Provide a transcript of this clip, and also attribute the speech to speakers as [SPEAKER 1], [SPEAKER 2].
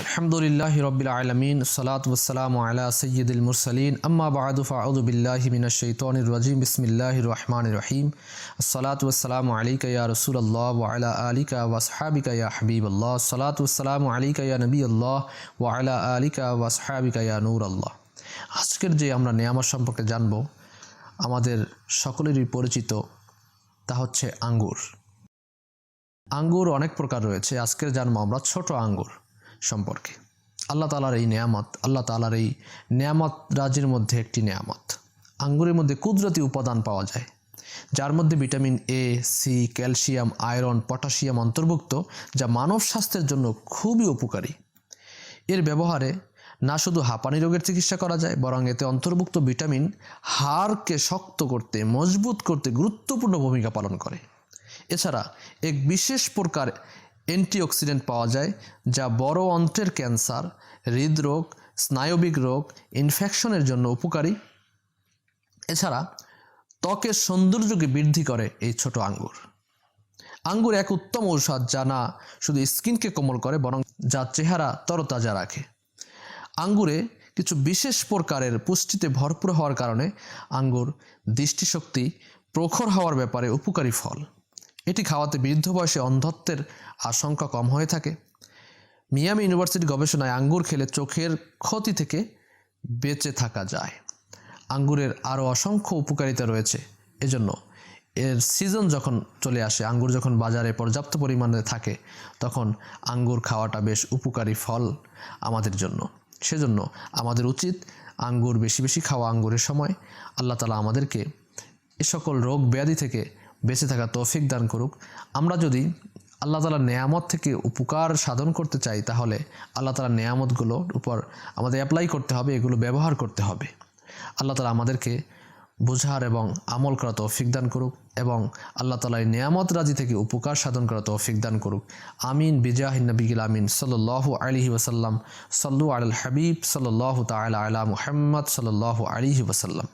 [SPEAKER 1] আলহামদুলিল্লাহ রবিল আলমিন, সালাত ওসালাম আলা সৈয়দুল মুরসালিন। আম্মা বাদু ফাউদু বিল্লাহি মিনাশ শৈতানির রাজিম। বিসমিল্লাহির রহমানির রহিম। সালাত ওসালাম আলিকা ইয়া আলা আলিকা ওয়া আসহাবিকা ইয়া হাবিবাল্লাহ। সালাত ওসালাম আলিকা নবী আল্লাহ আলা আলিকা ওয়া আসহাবিকা ইয়া নূর আল্লাহ আজকের যে আমরা নেয়ামত সম্পর্কে জানব, আমাদের সকলেরই পরিচিত, তা হচ্ছে আঙ্গুর। আঙ্গুর অনেক প্রকার রয়েছে। আজকের জানব আমরা ছোট আঙ্গুর। সম্পর্কে। আল্লাহ তালার এই নেয়ামত, আল্লাহ তালার এই নেয়ামত রাজির মধ্যে একটি নেয়ামত। আঙ্গুরের মধ্যে কুদরতি উপাদান পাওয়া যায়, যার মধ্যে vitamin A C calcium, iron, potassium অন্তর্ভুক্ত, যা মানব স্বাস্থ্যের জন্য খুবই উপকারী। এর ব্যবহারে না শুধু হাঁপানি রোগের চিকিৎসা করা যায়, বরং এতে অন্তর্ভুক্ত ভিটামিন হাড়কে শক্ত করতে, মজবুত করতে গুরুত্বপূর্ণ ভূমিকা পালন করে। এছাড়া এক বিশেষ প্রকার অ্যান্টিঅক্সিডেন্ট পাওয়া যায়, যা বড় অন্ত্রের ক্যান্সার, হৃদরোগ, স্নায়বিক রোগ, ইনফেকশনের জন্য উপকারী। এছাড়া, ত্বকের সৌন্দর্যকে বৃদ্ধি করে এই ছোট আঙ্গুর। আঙ্গুর এক উত্তম ঔষধ যা না শুধু স্কিনকে কোমল করে, বরং যা চেহারা তরতাজা রাখে। আঙ্গুরে কিছু বিশেষ প্রকারের পুষ্টিতে ভরপুর হওয়ার কারণে আঙ্গুর দৃষ্টিশক্তি প্রখর হওয়ার ব্যাপারে উপকারী ফল। এটি খাওয়াতে বৃদ্ধ বয়সে অন্ধত্বের আশঙ্কা কম হয়ে থাকে। মিয়ামি ইউনিভার্সিটি গবেষণায় আঙ্গুর খেলে চোখের ক্ষতি থেকে বেঁচে থাকা যায়। আঙ্গুরের আরও অসংখ্য উপকারিতা রয়েছে। এজন্য এর সিজন যখন চলে আসে, আঙ্গুর যখন বাজারে পর্যাপ্ত পরিমাণে থাকে, তখন আঙ্গুর খাওয়াটা বেশ উপকারী ফল আমাদের জন্য। সেজন্য আমাদের উচিত আঙ্গুর বেশি বেশি খাওয়া আঙ্গুরের সময়। আল্লাহ তালা আমাদেরকে এ সকল রোগ ব্যাধি থেকে বেঁচে থাকা তৌফিক দান করুক। আমরা যদি আল্লাহ তালার নেয়ামত থেকে উপকার সাধন করতে চাই, তাহলে আল্লাহ তালার নেয়ামতগুলোর উপর আমাদের অ্যাপ্লাই করতে হবে, এগুলো ব্যবহার করতে হবে। আল্লাহ তালা আমাদেরকে বোঝার এবং আমল করা তৌফিক দান করুক এবং আল্লাহ তালার নেয়ামত রাজি থেকে উপকার সাধন করা তৌফিক দান করুক। আমিন, বিজাহিন নবিগিল আমিন। সাল্লাহ আলিহি ওসাল্লাম সাল্লু আল হাবিব সাল্লাহ তালা আলা মুহাম্মদ সাল্লাহ আলিহি ওসাল্লাম